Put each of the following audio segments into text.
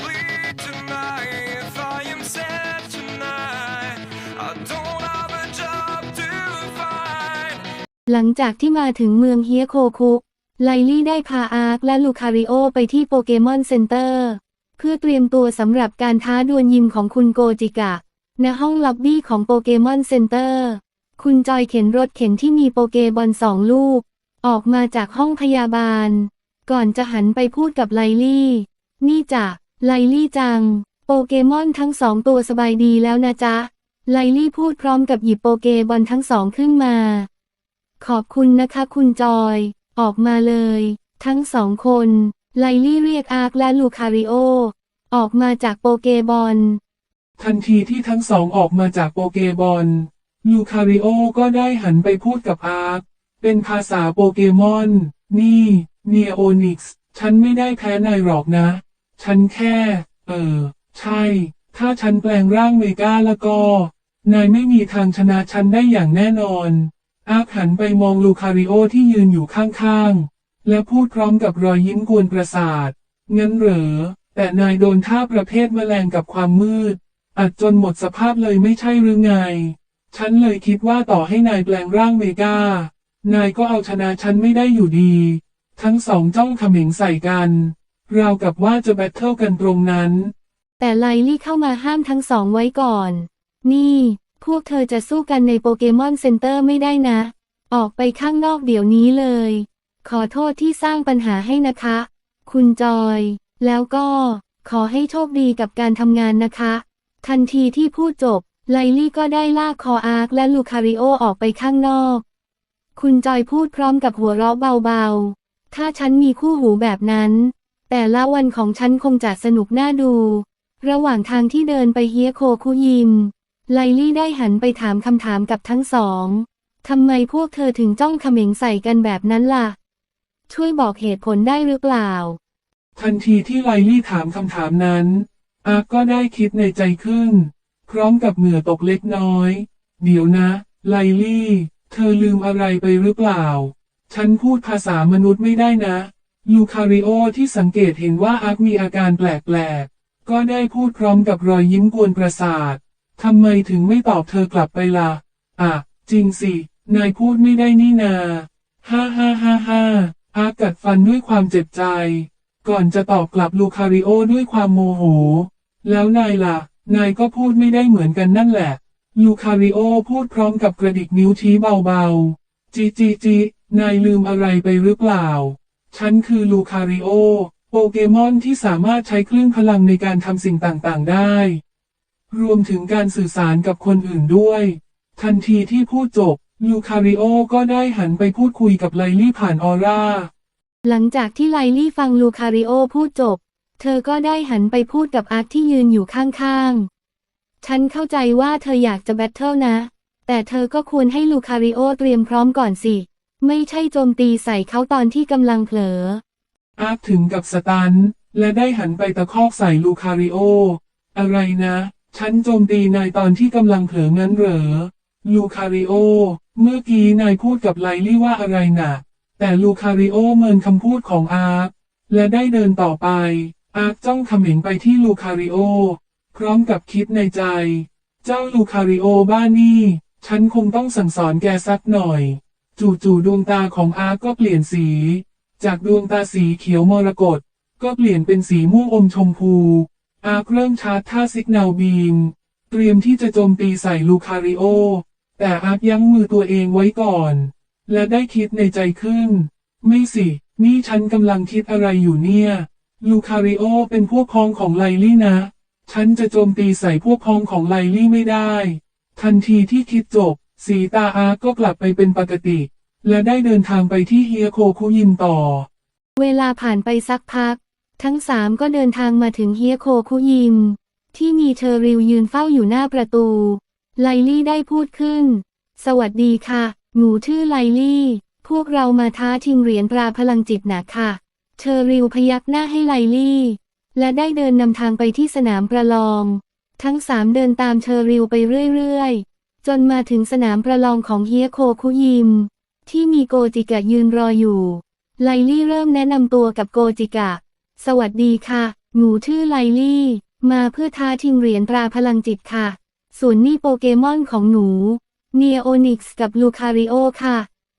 bleed tonight. If I am sad tonight, I don't have a job to find. หลังจากที่มาถึงเมืองเฮียโคคุก ไลลี่ได้พาอาร์คและลูคาริโอไปที่โปเกมอนเซ็นเตอร์ เพื่อเตรียมตัวสำหรับการท้าดวลยิมของคุณโกจิกะ ณห้องล็อบบี้ของโปเกมอนเซ็นเตอร์ คุณจอยเข็นรถเข็นที่มีโปเกบอลสองลูก ออกมาจากห้องพยาบาล ก่อนจะหันไปพูดกับไลลี่ นี่จ้ะ ไลลี่จัง โปเกมอนทั้งสองตัวสบายดีแล้วนะจ๊ะ ไลลี่พูดพร้อมกับหยิบโปเกบอลทั้งสองขึ้นมา ขอบคุณนะคะคุณจอย ออกมาเลย ทั้งสองคน ไลลี่เรียกอาร์คและลูคาริโอ ออกมาจากโปเกบอล ทันทีที่ทั้งสองออกมาจากโปเกบอล ลูคาริโอก็ได้หันไปพูดกับอาร์ค เป็นภาษาโปเกมอน นี่ เนโอนิกส์ ฉันไม่ได้แพ้นายหรอกนะ ฉันแค่ เออ ใช่ ถ้าฉันแปลงร่างเมกาแล้วก็ นายไม่มีทางชนะฉันได้อย่างแน่นอน อาหันไปมองลูคาริโอที่ยืนอยู่ข้างๆ และพูดพร้อมกับรอยยิ้มกวนประสาท งั้นเหรอ แต่นายโดนท่าประเภทแมลงกับความมืด อัดจนหมดสภาพเลยไม่ใช่หรือไง ฉันเลยคิดว่าต่อให้นายแปลงร่างเมกานายก็เอาชนะฉันไม่ได้อยู่ดี ทั้งสองจ้องเขม็งใส่กัน ราวกับว่าจะแบทเทิลกันตรงนั้น แต่ไลลี่เข้ามาห้ามทั้งสองไว้ก่อน นี่ พวกเธอจะสู้กันในโปเกมอนเซ็นเตอร์ไม่ได้นะ ออกไปข้างนอกเดี๋ยวนี้เลย ขอโทษที่สร้างปัญหาให้นะคะ คุณจอย แล้วก็ขอให้โชคดีกับการทำงานนะคะ ทันทีที่พูดจบ ไลลี่ก็ได้ลากคออาร์คและลูคาริโอออกไปข้างนอก คุณจอยพูดพร้อมกับหัวเราะเบาๆ ถ้าฉันมีคู่หูแบบนั้น แต่ละวันของฉันคงจะสนุกน่าดู ระหว่างทางที่เดินไปเฮียโคคุยิม ไลลี่ได้หันไปถามคำถามกับทั้งสองทำไมพวกเธอถึงจ้องเขม็งใส่กันแบบนั้นล่ะ ช่วยบอกเหตุผลได้หรือเปล่า ทันทีที่ไลลี่ถามคำถามนั้นอาก็ได้คิดในใจขึ้น พร้อมกับเหงื่อตกเล็กน้อย เดี๋ยวนะ ไลลี่ เธอลืมอะไรไปหรือเปล่า ฉันพูดภาษามนุษย์ไม่ได้นะ ลูคาริโอที่สังเกตเห็นว่าอาร์คมีอาการแปลกๆ ก็ได้พูดพร้อมกับรอยยิ้มกวนประสาท ทำไมถึงไม่ตอบเธอกลับไปล่ะ อะ จริงสิ นายพูดไม่ได้นี่นาฮ่าฮ่าฮ่าฮ่าอาร์คกัดฟันด้วยความเจ็บใจ ก่อนจะตอบกลับลูคาริโอด้วยความโมโห แล้วนายล่ะ นายก็พูดไม่ได้เหมือนกันนั่นแหละ ลูคาริโอพูดพร้อมกับกระดิกนิ้วชี้เบาๆ จีจีจีนายลืมอะไรไปหรือเปล่า ฉันคือลูคาริโอ โปเกมอนที่สามารถใช้คลื่นพลังในการทำสิ่งต่างๆ ได้ รวมถึงการสื่อสารกับคนอื่นด้วย ทันทีที่พูดจบ ลูคาริโอก็ได้หันไปพูดคุยกับไลลี่ผ่านออร่า หลังจากที่ไลลี่ฟังลูคาริโอพูดจบ เธอก็ได้หันไปพูดกับอาร์คที่ยืนอยู่ข้างๆ ฉันเข้าใจว่าเธออยากจะแบทเทิลนะ แต่เธอก็ควรให้ลูคาริโอเตรียมพร้อมก่อนสิ ไม่ใช่โจมตีใส่เขาตอนที่กำลังเผลอ อาร์คถึงกับสตัน และได้หันไปตะคอกใส่ลูคาริโอ อะไรนะ ฉันโจมตีนายตอนที่กำลังเผลองั้นเหรอ ลูคาริโอ เมื่อกี้นายพูดกับไลลี่ว่าอะไรนะ่ะ แต่ลูคาริโอเมินคำพูดของอาร์และได้เดินต่อไป อาร์จ้องเขม็งไปที่ลูคาริโอ พร้อมกับคิดในใจ เจ้าลูคาริโอบ้านี่ ฉันคงต้องสั่งสอนแกสักหน่อย จู่ๆดวงตาของอาร์ก็เปลี่ยนสี จากดวงตาสีเขียวมรกตก็เปลี่ยนเป็นสีม่วงอมชมพู อาร์คเริ่มชาร์จท่าซิกนลบีม เตรียมที่จะโจมตีใส่ลูคาริโอ แต่อาร์คยั้งมือตัวเองไว้ก่อน และได้คิดในใจขึ้น ไม่สิ นี่ฉันกำลังคิดอะไรอยู่เนี่ย ลูคาริโอเป็นพวกพ้องของไลลี่นะ ฉันจะโจมตีใส่พวกพ้องของไลลี่ไม่ได้ ทันทีที่คิดจบ สีตาอาก็กลับไปเป็นปกติ และได้เดินทางไปที่เฮียโคคุยิมต่อ เวลาผ่านไปสักพัก ทั้งสามก็เดินทางมาถึงเฮียโคคุยิม ที่มีเชอริวยืนเฝ้าอยู่หน้าประตู ไลลี่ได้พูดขึ้น สวัสดีค่ะ หนูชื่อไลลี่ พวกเรามาท้าชิงเหรียญตราพลังจิตนะค่ะ เชอริวพยักหน้าให้ไลลี่ และได้เดินนำทางไปที่สนามประลอง ทั้งสามเดินตามเชอริวไปเรื่อยๆ จนมาถึงสนามประลองของเฮียโคคุยิม ที่มีโกจิกะยืนรออยู่ ไลลี่เริ่มแนะนำตัวกับโกจิกะ สวัสดีค่ะ หนูชื่อไลลี่ มาเพื่อท้าชิงเหรียญตราพลังจิตค่ะ ส่วนนี่โปเกมอนของหนู เนโอนิกส์กับลูคาริโอค่ะ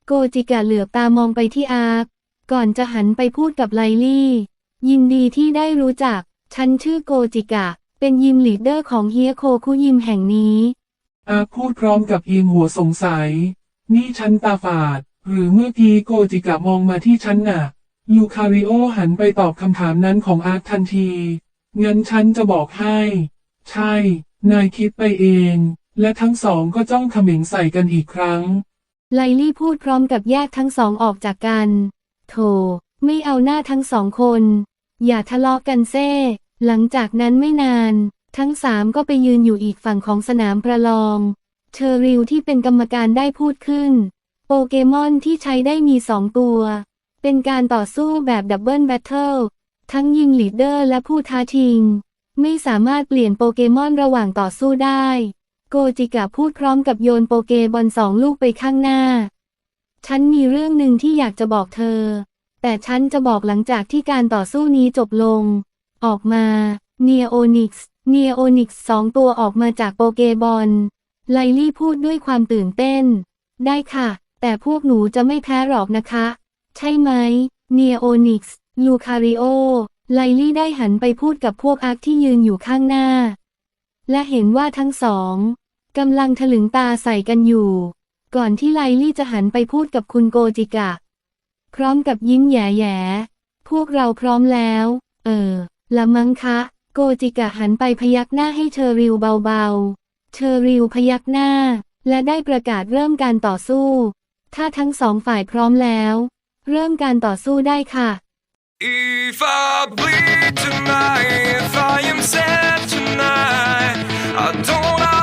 โกจิกะเหลือบตามองไปที่อาร์คก่อนจะหันไปพูดกับไลลี่ ยินดีที่ได้รู้จัก ฉันชื่อโกจิกะ เป็นยิมลีดเดอร์ของเฮียโคคุยิมแห่งนี้ อาพูดพร้อมกับเอียงหัวสงสัย นี่ฉันตาฝาด หรือเมื่อกี้โกจิกะมองมาที่ฉันน่ะ ลูคาริโอหันไปตอบคำถามนั้นของอาร์ทันทีงั้นฉันจะบอกให้ ใช่ นายคิดไปเอง และทั้งสองก็จ้องเขม็งใส่กันอีกครั้ง ไลลี่พูดพร้อมกับแยกทั้งสองออกจากกันโถไม่เอาหน้าทั้งสองคน อย่าทะเลาะกันเซ่ หลังจากนั้นไม่นาน ทั้งสามก็ไปยืนอยู่อีกฝั่งของสนามประลอง เชอริลที่เป็นกรรมการได้พูดขึ้น โปเกมอนที่ใช้ได้มีสองตัว เป็นการต่อสู้แบบดับเบิลแบทเทิลทั้งยิงลีดเดอร์และผู้ท้าชิง ไม่สามารถเปลี่ยนโปเกมอนระหว่างต่อสู้ได้ โกจิกะพูดพร้อมกับโยนโปเกบอลสองลูกไปข้างหน้า ฉันมีเรื่องหนึ่งที่อยากจะบอกเธอ แต่ฉันจะบอกหลังจากที่การต่อสู้นี้จบลง ออกมาเนียโอนิกส์ เนียโอนิกส์สองตัวออกมาจากโปเกบอล ไลลี่พูดด้วยความตื่นเต้น ได้ค่ะ แต่พวกหนูจะไม่แพ้หรอกนะคะ ใช่ไหม เนียโอนิกส์ลูคาริโอ ไลลี่ได้หันไปพูดกับพวกอาร์คที่ยืนอยู่ข้างหน้า และเห็นว่าทั้งสองกำลังถลึงตาใส่กันอยู่ ก่อนที่ไลลี่จะหันไปพูดกับคุณโกจิกะ พร้อมกับยิ้มแย่ๆพวกเราพร้อมแล้ว เออ ละมั้งคะ โกจิกะหันไปพยักหน้าให้เชอริวเบาๆ เชอริวพยักหน้า และได้ประกาศเริ่มการต่อสู้ ถ้าทั้งสองฝ่ายพร้อมแล้ว เริ่มการต่อสู้ได้ค่ะ If I bleed tonight, if I am sad tonight, I don't